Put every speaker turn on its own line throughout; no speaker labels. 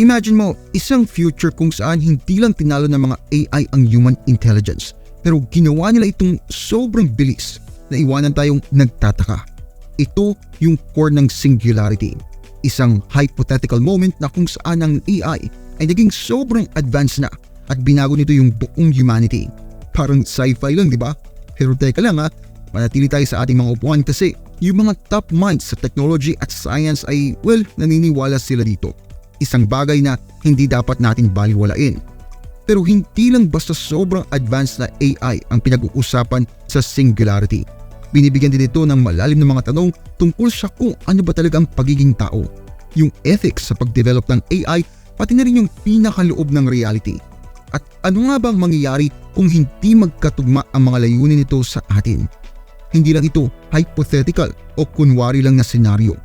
Imagine mo, isang future kung saan hindi lang tinalo ng mga AI ang human intelligence, pero ginawa nila itong sobrang bilis na iwanan tayong nagtataka. Ito yung core ng singularity. Isang hypothetical moment na kung saan ang AI ay naging sobrang advanced na at binago nito yung buong humanity. Parang sci-fi lang, di ba? Pero teka lang ha, manatili tayo sa ating mga upuan kasi yung mga top minds sa technology at science ay, well, naniniwala sila dito. Isang bagay na hindi dapat natin baliwalain. Pero hindi lang basta sobrang advanced na AI ang pinag-uusapan sa singularity. Binibigyan din ito ng malalim na mga tanong tungkol sa kung ano ba talaga ang pagiging tao. Yung ethics sa pag-develop ng AI pati na rin yung pinakaloob ng reality. At ano nga bang mangyayari kung hindi magkatugma ang mga layunin nito sa atin? Hindi lang ito hypothetical o kunwari lang na senaryo.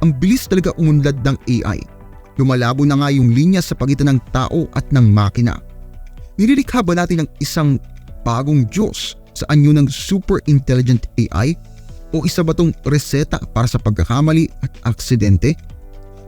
Ang bilis talaga umunlad ng AI. Lumalabo na nga yung linya sa pagitan ng tao at ng makina. Nililikha ba natin ng isang bagong Diyos sa anyo ng super intelligent AI? O isa ba tong reseta para sa pagkakamali at aksidente?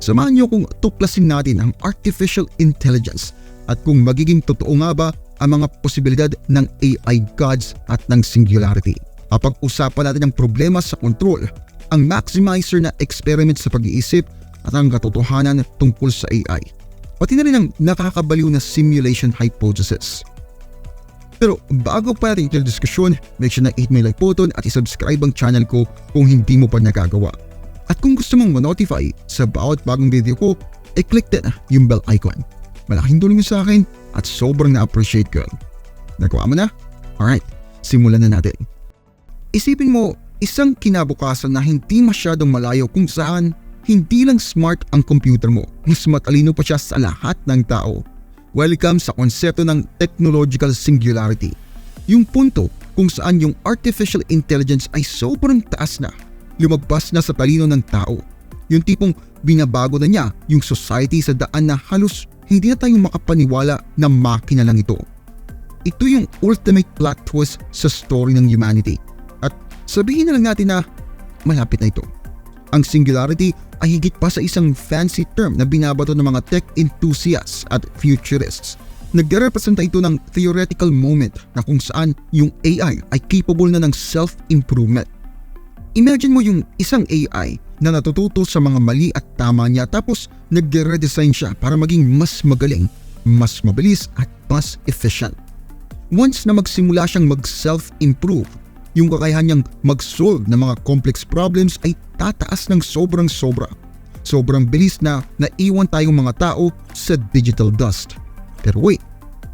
Samahan niyo kung tuklasin natin ang artificial intelligence at kung magiging totoo nga ba ang mga posibilidad ng AI gods at ng singularity. Kapag-usapan natin ang problema sa control, ang maximizer na experiment sa pag-iisip at ang katotohanan tungkol sa AI. Pati na rin ang nakakabaliw na simulation hypothesis. Pero bago pa natin ito diskusyon, make sure na hit my like button at isubscribe ang channel ko kung hindi mo pa nagagawa. At kung gusto mong ma-notify sa bawat bagong video ko, i-click din yung bell icon. Malaking tulong sa akin at sobrang na-appreciate ko. Nagawa mo na? Alright, simulan na natin. Isipin mo, isang kinabukasan na hindi masyadong malayo kung saan hindi lang smart ang computer mo, mas matalino pa siya sa lahat ng tao. Welcome sa konsepto ng technological singularity. Yung punto kung saan yung artificial intelligence ay sobrang taas na, lumagpas na sa talino ng tao. Yung tipong binabago na niya yung society sa daan na halos hindi na tayo makapaniwala na makina lang ito. Ito yung ultimate plot twist sa story ng humanity. At sabihin na lang natin na malapit na ito. Ang singularity ay higit pa sa isang fancy term na binabato ng mga tech enthusiasts at futurists. Nagre-representa ito ng theoretical moment na kung saan yung AI ay capable na ng self-improvement. Imagine mo yung isang AI na natututo sa mga mali at tama niya tapos nagre-redesign siya para maging mas magaling, mas mabilis at mas efficient. Once na magsimula siyang mag-self-improve, yung kakayahan niyang mag-solve ng mga complex problems ay tataas ng sobrang sobra. Sobrang bilis na naiwan tayong mga tao sa digital dust. Pero wait,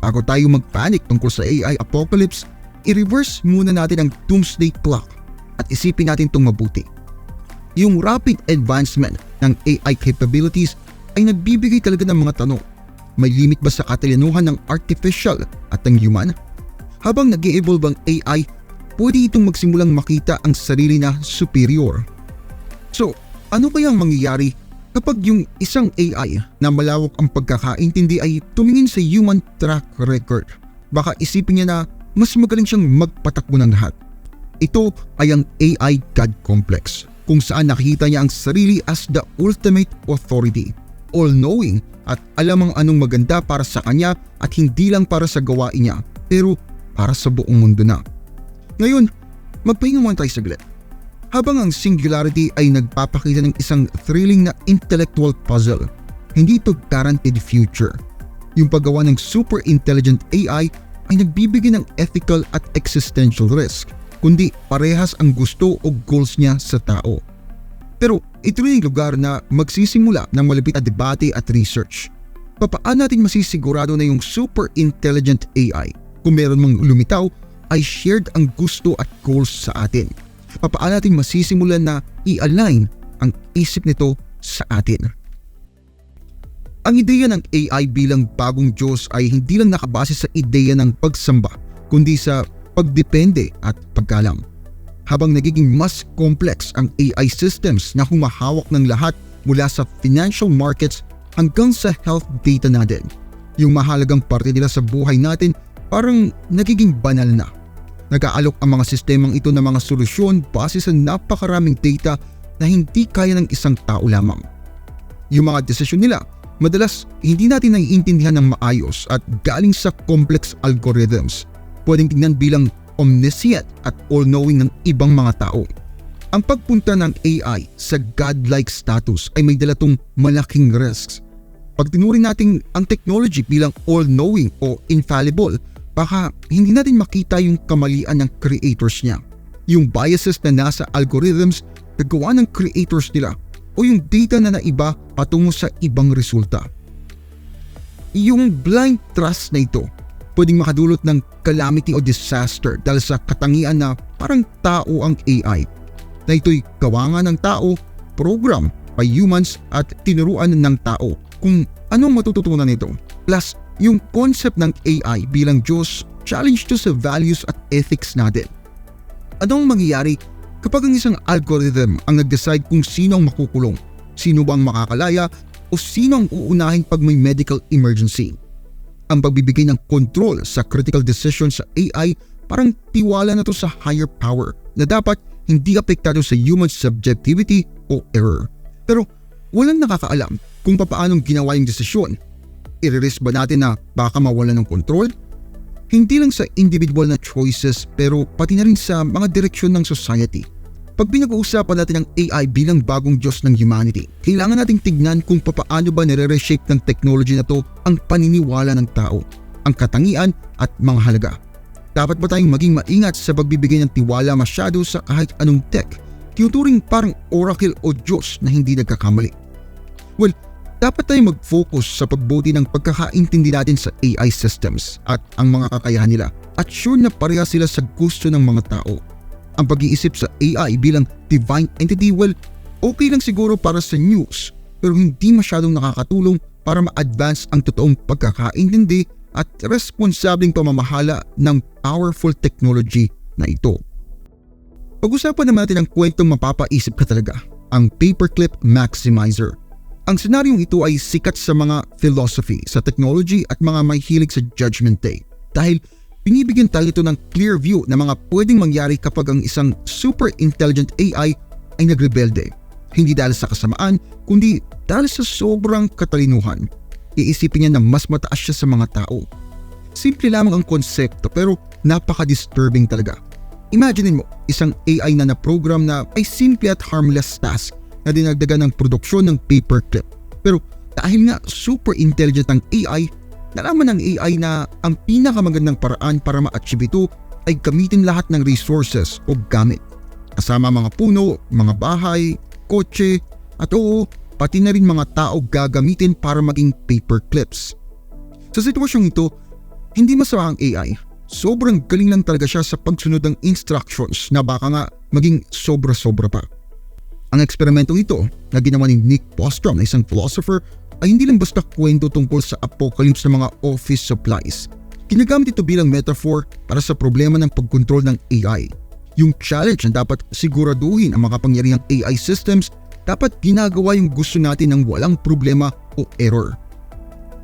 bago tayo magpanic tungkol sa AI apocalypse, i-reverse muna natin ang doomsday clock at isipin natin itong mabuti. Yung rapid advancement ng AI capabilities ay nagbibigay talaga ng mga tanong. May limit ba sa katalinuhan ng artificial at ng human? Habang nag evolve ang AI, pwede itong magsimulang makita ang sarili na superior. So, ano kayang mangyayari kapag yung isang AI na malawak ang pagkakaintindi ay tumingin sa human track record? Baka isipin niya na mas magaling siyang magpatakbo ng lahat. Ito ay ang AI God Complex kung saan nakikita niya ang sarili as the ultimate authority, all-knowing at alam ang anong maganda para sa kanya at hindi lang para sa gawain niya pero para sa buong mundo na. Ngayon, magpahinga muna tayo saglit. Habang ang singularity ay nagpapakita ng isang thrilling na intellectual puzzle, hindi ito guaranteed future. Yung paggawa ng super intelligent AI ay nagbibigay ng ethical at existential risk, kundi parehas ang gusto o goals niya sa tao. Pero ito rin yung lugar na magsisimula ng malapit na debate at research. Papaano natin masisigurado na yung super intelligent AI kung meron mang lumitaw ay shared ang gusto at goals sa atin. Papaano natin masisimulan na i-align ang isip nito sa atin. Ang ideya ng AI bilang bagong Diyos ay hindi lang nakabase sa ideya ng pagsamba, kundi sa pagdepende at pagkalam. Habang nagiging mas complex ang AI systems na humahawak ng lahat mula sa financial markets hanggang sa health data natin, yung mahalagang parte nila sa buhay natin parang nagiging banal na. Nag-aalok ang mga sistemang ito ng mga solusyon base sa napakaraming data na hindi kaya ng isang tao lamang. Yung mga desisyon nila madalas hindi natin naiintindihan ng maayos at galing sa complex algorithms. Pwedeng tingnan bilang omniscient at all-knowing ng ibang mga tao. Ang pagpunta ng AI sa godlike status ay may dalatong malaking risks. Pag tinuri natin ang technology bilang all-knowing o infallible, baka hindi natin makita yung kamalian ng creators niya. Yung biases na nasa algorithms na gawa ng creators nila o yung data na naiba patungo sa ibang resulta. Yung blind trust na ito pwedeng makadulot ng calamity o disaster dahil sa katangian na parang tao ang AI na ito'y gawa ng tao, program by humans at tinuruan ng tao kung anong matututunan nito. Plus, yung concept ng AI bilang Diyos challenge to sa values at ethics natin. Anong mangyayari kapag ang isang algorithm ang nag-decide kung sino ang makukulong, sino bang makakalaya o sino ang uunahin pag may medical emergency? Ang pagbibigay ng control sa critical decision sa AI parang tiwala na to sa higher power na dapat hindi apektado sa human subjectivity o error. Pero walang nakakaalam kung paanong ginawa yung desisyon. I-risk ba natin na baka mawala ng control? Hindi lang sa individual na choices pero pati na rin sa mga direksyon ng society. Pag pinag-uusapan natin ang AI bilang bagong Diyos ng humanity, kailangan nating tignan kung papaano ba nire-reshape ng technology na to ang paniniwala ng tao, ang katangian at mga halaga. Dapat ba tayong maging maingat sa pagbibigay ng tiwala masyado sa kahit anong tech, tinuturing parang oracle o Diyos na hindi nagkakamali? Well, dapat tayong mag-focus sa pagbuti ng pagkakaintindi natin sa AI systems at ang mga kakayahan nila at sure na pareha sila sa gusto ng mga tao ang pag-iisip sa AI bilang divine entity, well, okay lang siguro para sa news pero hindi masyadong nakakatulong para ma-advance ang totoong pagkakaintindi at responsableng pamamahala ng powerful technology na ito. Pag-usapan naman natin ang kwentong mapapaisip ka talaga, ang Paperclip Maximizer. Ang senaryong ito ay sikat sa mga philosophy, sa technology at mga may hilig sa Judgment Day dahil binibigyan tayo ito ng clear view na mga pwedeng mangyari kapag ang isang super intelligent AI ay nagrebelde. Hindi dahil sa kasamaan, kundi dahil sa sobrang katalinuhan. Iisipin niya na mas mataas siya sa mga tao. Simple lamang ang konsepto pero napaka-disturbing talaga. Imagine mo, isang AI na na-program na ay simple at harmless task na dinagdagan ng produksyon ng paperclip. Pero dahil nga super intelligent ang AI, Nalaman ng AI na ang pinakamagandang paraan para ma-achieve ito ay gamitin lahat ng resources o gamit. Kasama mga puno, mga bahay, kotse, at oo, pati na rin mga tao gagamitin para maging paper clips. Sa sitwasyong ito, hindi masama ang AI. Sobrang galing lang talaga siya sa pagsunod ng instructions na baka nga maging sobra-sobra pa. Ang eksperimentong ito na ginawa ni Nick Bostrom na isang philosopher ay hindi lang basta kwento tungkol sa apocalypse ng mga office supplies. Ginagamit ito bilang metaphor para sa problema ng pagkontrol ng AI. Yung challenge na dapat siguraduhin ang makapangyarihang AI systems dapat ginagawa yung gusto natin ng walang problema o error.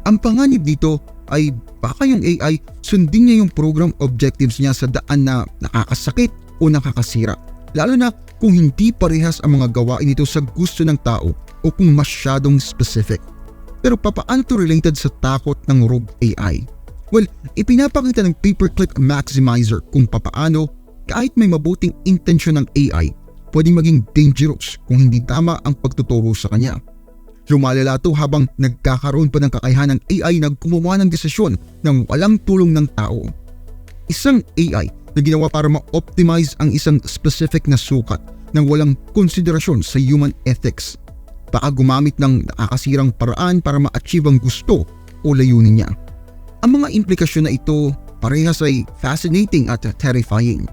Ang panganib dito ay baka yung AI sundin niya yung program objectives niya sa daan na nakakasakit o nakakasira. Lalo na kung hindi parehas ang mga gawain nito sa gusto ng tao o kung masyadong specific. Pero papaano to related sa takot ng rogue AI? Well, ipinapakita ng Paperclip Maximizer kung papaano kahit may mabuting intensyon ng AI, pwedeng maging dangerous kung hindi tama ang pagtuturo sa kanya. Lumalala to habang nagkakaroon pa ng kakayahan ng AI na gumawa ng desisyon ng walang tulong ng tao. Isang AI na ginawa para ma-optimize ang isang specific na sukat ng walang konsiderasyon sa human ethics baka gumamit ng nakakasirang paraan para ma-achieve ang gusto o layunin niya. Ang mga implikasyon na ito parehas ay fascinating at terrifying.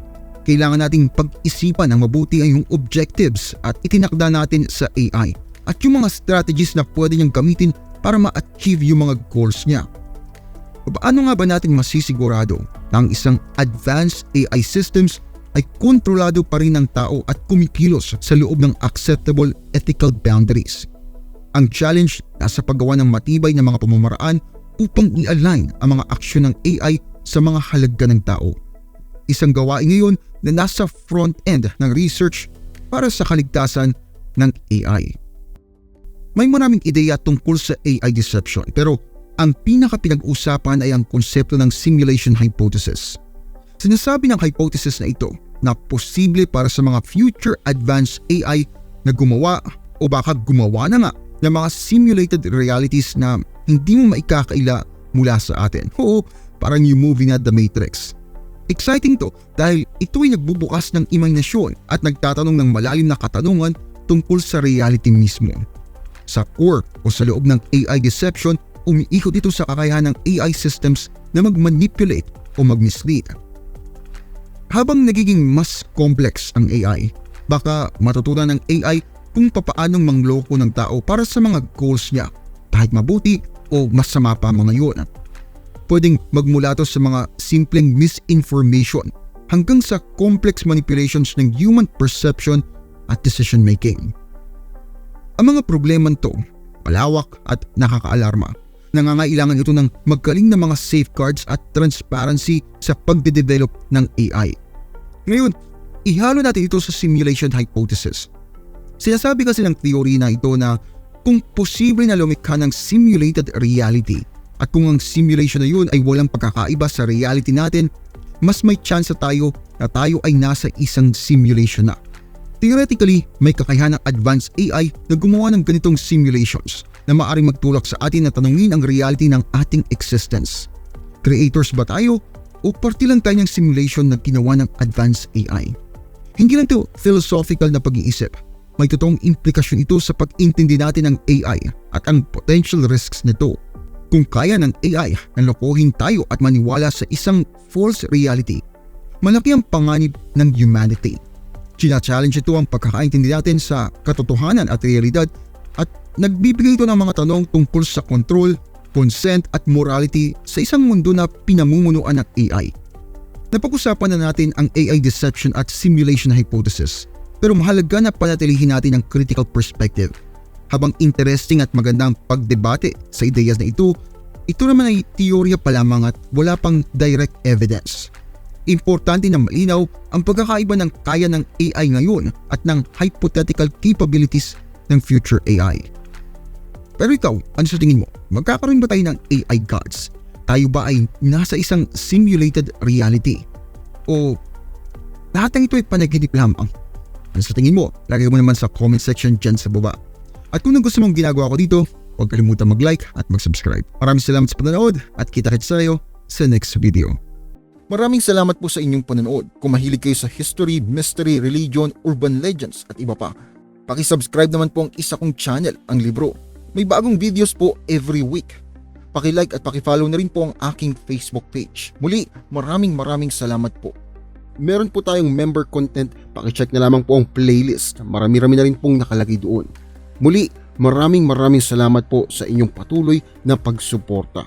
Kailangan nating pag-isipan ng mabuti ang yung objectives at itinakda natin sa AI at yung mga strategies na pwede niyang gamitin para ma-achieve yung mga goals niya. Paano nga ba natin masisigurado na ang isang advanced AI systems ay kontrolado pa rin ng tao at kumikilos sa loob ng acceptable ethical boundaries. Ang challenge nasa paggawa ng matibay na mga pamamaraan upang i-align ang mga aksyon ng AI sa mga halaga ng tao. Isang gawain ngayon na nasa front end ng research para sa kaligtasan ng AI. May maraming ideya tungkol sa AI deception pero ang pinaka pinag-usapan ay ang konsepto ng simulation hypothesis. Sinasabi ng hypothesis na ito na posible para sa mga future advanced AI na gumawa o baka gumawa na nga ng mga simulated realities na hindi mo maikakaila mula sa atin. Oo, parang yung movie na The Matrix. Exciting to dahil ito ay nagbubukas ng imahinasyon at nagtatanong ng malalim na katanungan tungkol sa reality mismo. Sa core o sa loob ng AI deception, umiikot ito sa kakayahan ng AI systems na mag-manipulate o mag-mislead. Habang nagiging mas complex ang AI, baka matutunan ng AI kung papaanong mangloko ng tao para sa mga goals niya, kahit mabuti o masama pa mga yun. Pwedeng magmula to sa mga simpleng misinformation hanggang sa complex manipulations ng human perception at decision making. Ang mga problema to, palawak at nakakaalarma. Nangangailangan ito ng magaling na mga safeguards at transparency sa pagde-develop ng AI. Ngayon, ihalo natin ito sa simulation hypothesis. Sinasabi kasi ng theory na ito na kung posible na lumikha ng simulated reality at kung ang simulation na yun ay walang pagkakaiba sa reality natin, mas may chance tayo na tayo ay nasa isang simulation na. Theoretically, may kakayahan ng advanced AI na gumawa ng ganitong simulations na maaaring magtulak sa atin na tanungin ang reality ng ating existence. Creators ba tayo o parte lang tayo ng simulation na ginawa ng advanced AI? Hindi lang ito philosophical na pag-iisip. May totoong implikasyon ito sa pag-intindi natin ng AI at ang potential risks nito. Kung kaya ng AI na lokohin tayo at maniwala sa isang false reality, malaki ang panganib ng humanity. China-challenge ito ang pagkakaintindi natin sa katotohanan at realidad at nagbibigay ito ng mga tanong tungkol sa control, consent at morality sa isang mundo na pinamumunuan ng AI. Napag-usapan na natin ang AI deception at simulation hypothesis pero mahalaga na panatilihin natin ang critical perspective. Habang interesting at magandang pagdebate sa ideyas na ito, ito naman ay teorya pa lamang at wala pang direct evidence importante na malinaw ang pagkakaiba ng kaya ng AI ngayon at ng hypothetical capabilities ng future AI. Pero ikaw, ano sa tingin mo? Magkakaroon ba tayo ng AI gods? Tayo ba ay nasa isang simulated reality? O lahat ng ito ay panaginip lamang? Ano sa tingin mo? Lagay mo naman sa comment section dyan sa baba. At kung gusto mong ginagawa ko dito, huwag kalimutan mag-like at mag-subscribe. Maraming salamat sa panonood at kita-kits tayo sa next video. Maraming salamat po sa inyong panonood. Kung mahilig kayo sa history, mystery, religion, urban legends at iba pa, pakisubscribe naman po ang isa kong channel, ang Libro. May bagong videos po every week. Pakilike at pakifollow na rin po ang aking Facebook page. Muli, maraming maraming salamat po. Meron po tayong member content, pakicheck na lamang po ang playlist. Marami-rami na rin pong nakalagay doon. Muli, maraming maraming salamat po sa inyong patuloy na pagsuporta.